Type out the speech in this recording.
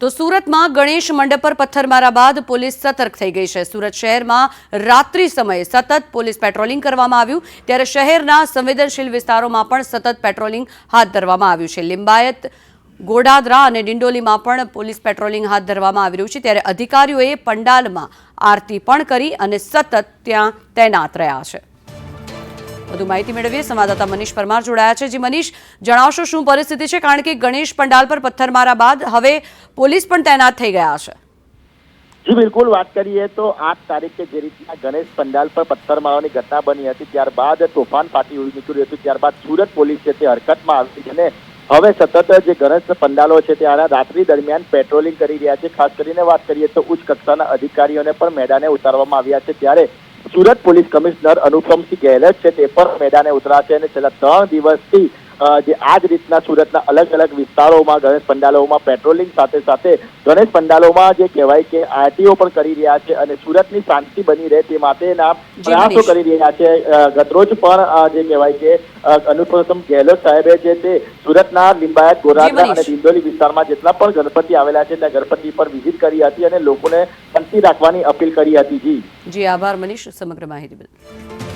તો સુરતમાં ગણેશ મંડપ પર પથ્થરમારા બાદ પોલીસ સતર્ક થઈ ગઈ છે. સુરત શહેરમાં રાત્રિ સમયે સતત પોલીસ પેટ્રોલિંગ કરવામાં આવ્યું. ત્યારે શહેરના સંવેદનશીલ વિસ્તારોમાં પણ સતત પેટ્રોલિંગ હાથ ધરવામાં આવ્યું છે. લિંબાયત, ગોડાદરા અને ડિંડોલીમાં પણ પોલીસ પેટ્રોલિંગ હાથ ધરવામાં આવી રહ્યું છે. ત્યારે અધિકારીઓએ પંડાલમાં આરતી પણ કરી અને સતત ત્યાં તૈનાત રહ્યા છે. વધુ માહિતી મેળવીએ. સંવાદદાતા મનીષ પરમાર જોડાયા છે. જી મનીષ, જણાવશો શું પરિસ્થિતિ છે? કારણ કે ગણેશ પંડાલ પર પથ્થરમારા બાદ હવે પોલીસ પણ તૈનાત થઈ ગયા છે. જી, બિલકુલ વાત કરીએ તો આઠ તારીખે જે રીતના ગણેશ પંડાલ પર પથ્થર મારવાની ઘટના બની હતી, ત્યારબાદ તોફાન ફાટી નીકળ્યું હતું, ત્યારબાદ સુરત પોલીસ છે તે હરકતમાં આવી અને હવે સતત જે ગણેશ પંડાલો છે તે આના રાત્રિ દરમિયાન પેટ્રોલિંગ કરી રહ્યા છે. ખાસ કરીને વાત કરીએ તો ઉચ્ચ કક્ષાના અધિકારીઓને પણ મેદાને ઉતારવામાં આવ્યા છે. ત્યારે સુરત પોલીસ કમિશનર અનુપમસિંહ ગેહલોત છે તે પણ મેદાને ઉતરા છે અને છેલ્લા ત્રણ દિવસથી જે આ જ રીતના સુરતના અલગ અલગ વિસ્તારોમાં ગણેશ પંડાલોમાં પેટ્રોલિંગ સાથે સાથે ગણેશ પંડાલોમાં જે કહેવાય કે આરટીઓ પણ કરી રહ્યા છે અને સુરતની શાંતિ બની રહે તે માટેના પ્રયાસો કરી રહ્યા છે. ગતરોજ પણ જે કહેવાય કે અ, અનુપમ ગેહલોત સાહેબે છે તે સુરતના લિંબાયત ગોરાદરા અને દિંડોલી વિસ્તારમાં જેટલા પણ ગણપતિ આવેલા છે ત્યાં ગણપતિ પર વિઝિટ કરી હતી અને લોકોને શાંતિ રાખવાની અપીલ કરી હતી. જી. જી આભાર મનીષ સમગ્ર માહિતી બદલ.